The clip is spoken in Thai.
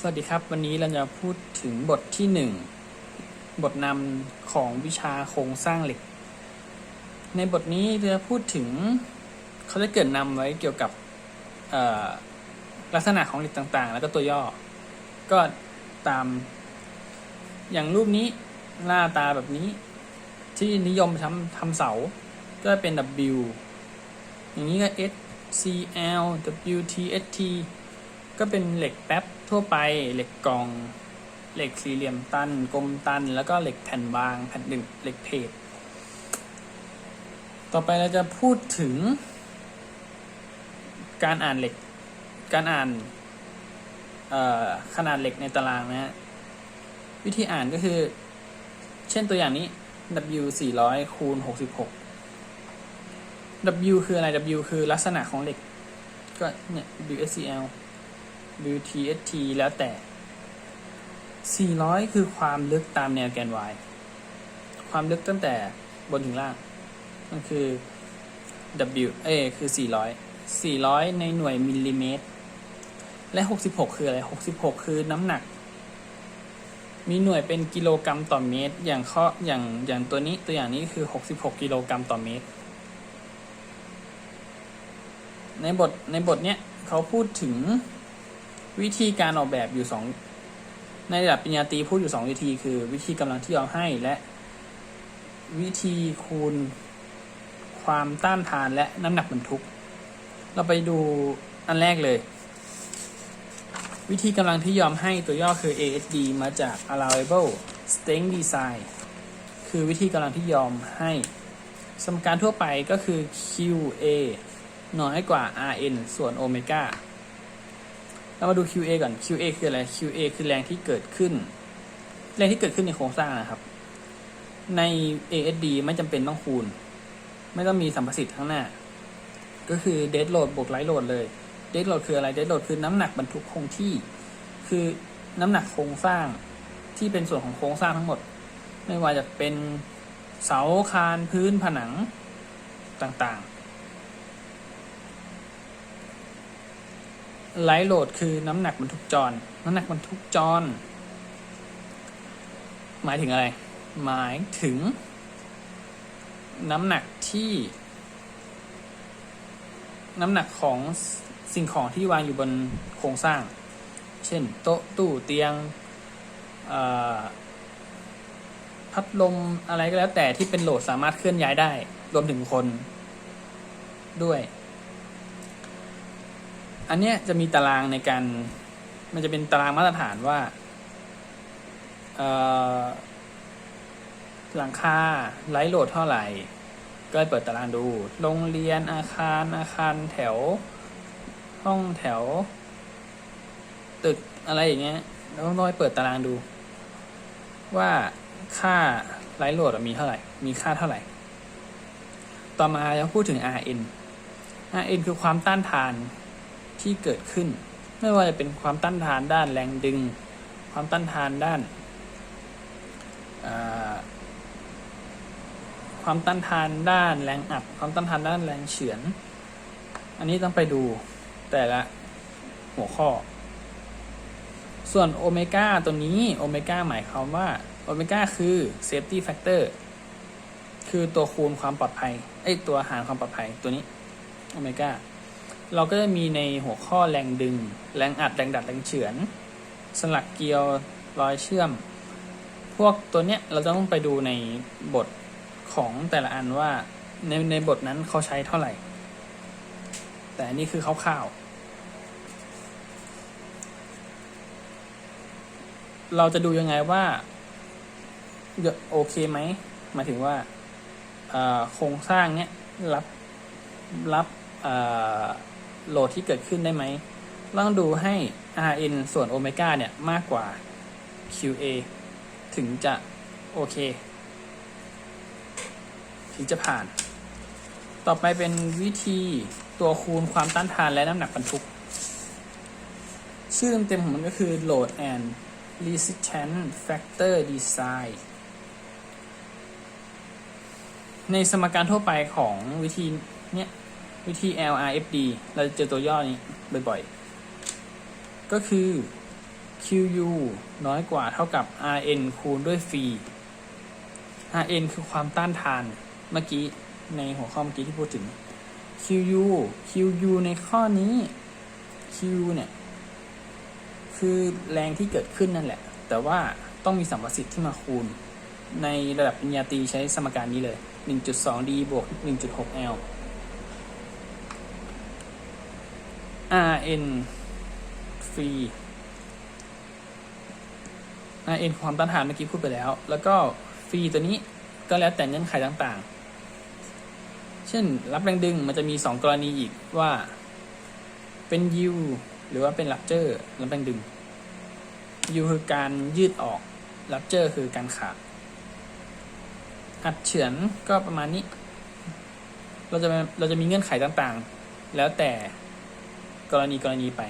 สวัสดีครับ วันนี้เราจะพูดถึงบทที่หนึ่งบทนำของวิชาโครงสร้างเหล็ก ในบทนี้จะพูดถึงเขาจะเกิดนำไว้เกี่ยวกับลักษณะของเหล็กต่างๆ แล้วก็ตัวย่อ ก็ตามอย่างรูปนี้หน้าตาแบบนี้ ที่นิยมทำทำเสา ก็เป็น W อย่างนี้ก็ S C L W T S T ก็เป็นเหล็กแป๊บ ทั่วไปเหล็กกล่องเหล็กสี่เหลี่ยมตันกลมตัน แล้วก็เหล็กแผ่นบางแผ่นหนึ่งเหล็กเพจต่อไปเราจะพูดถึง การอ่านเหล็ก การอ่านขนาดเหล็กในตารางนะฮะวิธีอ่านก็คือ เช่นตัวอย่างนี้ W 400คูณ66 W คืออะไร W คือลักษณะของเหล็ก ก็เนี่ย WSCL WTST แล้วแต่ 400 คือความลึกตามแนวแกน y ความลึกตั้งแต่บนถึงล่าง มันคือ W เอคือ 400 400 ในหน่วยมิลลิเมตร และ 66 คืออะไร 66 คือน้ำหนัก มีหน่วยเป็นกิโลกรัมต่อเมตร อย่างข้ออย่างอย่างตัวนี้ตัวอย่างนี้คือ 66 กิโลกรัมต่อเมตร ในบทในบทเนี้ยเขาพูดถึง วิธีการออกแบบอยู่สองในระดับปริญญาตรีพูดอยู่สองวิธี คือ วิธีกำลังที่เอาให้และ วิธีคูณความต้านทานและน้ำหนักบรรทุก เราไปดูอันแรกเลย วิธีกำลังที่ยอมให้ตัวย่อคือ ASD มาจาก allowable strength design คือวิธีกำลังที่ยอมให้ สมการทั่วไปก็คือ QA น้อยกว่า RN ส่วนโอเมก้า เรามาดู QA ก่อน QA คืออะไร QA คือแรงที่เกิดขึ้น แรงที่เกิดขึ้นในโครงสร้างนะครับ ใน ASD ไม่จำเป็นต้องคูณ ไม่ต้องมีสัมประสิทธิ์ข้างหน้า ก็คือ dead load บวก light load เลย dead load คืออะไร dead load คือน้ำหนักบรรทุกคงที่ คือน้ำหนักโครงสร้างที่เป็นส่วนของโครงสร้างทั้งหมด ไม่ว่าจะเป็นเสาคานพื้นผนังต่างๆ ไลท์โหลดคือน้ำหนักบรรทุกจร น้ำหนักบรรทุกจร หมายถึงอะไร หมายถึง น้ำหนักที่ น้ำหนักของสิ่งของที่วางอยู่บนโครงสร้าง เช่น โต๊ะตู้เตียงพัดลมอะไรก็แล้วแต่ที่เป็นโหลดสามารถเคลื่อนย้ายได้ รวมถึงคนด้วย อันเนี้ยจะมีตารางในการ มันจะเป็นตารางมาตรฐานว่าหลังคาไลท์โหลดเท่าไหร่ ก็เปิดตารางดู โรงเรียนอาคารอาคารแถว ห้องแถว ตึกอะไรอย่างเงี้ยเราต้องไปเปิดตารางดู ว่าค่าไลท์โหลดมีเท่าไหร่ มีค่าเท่าไหร่ ต่อมาจะพูดถึง RN RN คือความต้านทาน ที่เกิดขึ้น ไม่ว่าจะเป็นความต้านทานด้านแรงดึง ความต้านทานด้านาความต้านทานด้านแรงอัด ความต้านทานด้านแรงเฉือน อันนี้ต้องไปดูแต่ละหัวข้อ ส่วนโอเมก้าตัวนี้โอเมก้าหมายความว่าโอเมก้าคือ safety factor คือตัวคูณความปลอดภัยไอตัวหารความปลอดภัยตัวนี้โอเมก้า เราก็จะมีในหัวข้อแรงดึง แรงอัด แรงดัด แรงเฉือน สลักเกลียว รอยเชื่อม พวกตัวเนี้ยเราจะต้องไปดูในบทของแต่ละอันว่าในในบทนั้นเขาใช้เท่าไหร่ แต่นี่คือคร่าวๆ เราจะดูยังไงว่าโอเคไหมหมายถึงว่าโครงสร้างเนี้ยรับรับ โหลดที่เกิดขึ้นได้ไหมต้องดูให้ Rn ส่วนโอเมก้าเนี่ยมากกว่า QA ถึงจะโอเค ถึงจะผ่าน ต่อไปเป็นวิธีตัวคูณความต้านทานและน้ำหนักบรรทุก ชื่อเต็มๆของมันก็คือ load and resistance factor design ในสมการทั่วไปของวิธีเนี้ย วิธี LRFD เราจะเจอตัวย่อนี้บ่อยๆ ก็คือ QU น้อยกว่าเท่ากับ RN คูณด้วยฟรี RN คือความต้านทานเมื่อกี้ในหัวข้อเมื่อกี้ที่พูดถึง QU QU ในข้อนี้ QU เนี่ยคือแรงที่เกิดขึ้นนั่นแหละ แต่ว่าต้องมีสัมประสิทธิ์ที่มาคูณ ในระดับปริญญาตรีใช้สมการนี้เลย 1.2D บวก 1.6L RN ฟรี RN ความต้านทานเมื่อกี้พูดไปแล้ว แล้วก็ฟรีตัวนี้ก็แล้วแต่เงื่อนไขต่างๆ เช่นรับแรงดึงมันจะมี 2 กรณีอีกว่าเป็น U หรือว่าเป็น rupture รับแรงดึง U คือการยืดออก rupture คือการขาดอัดเฉือนก็ประมาณนี้ เราจะเราจะมีเงื่อนไขต่างๆ แล้วแต่ กรณีกรณีไป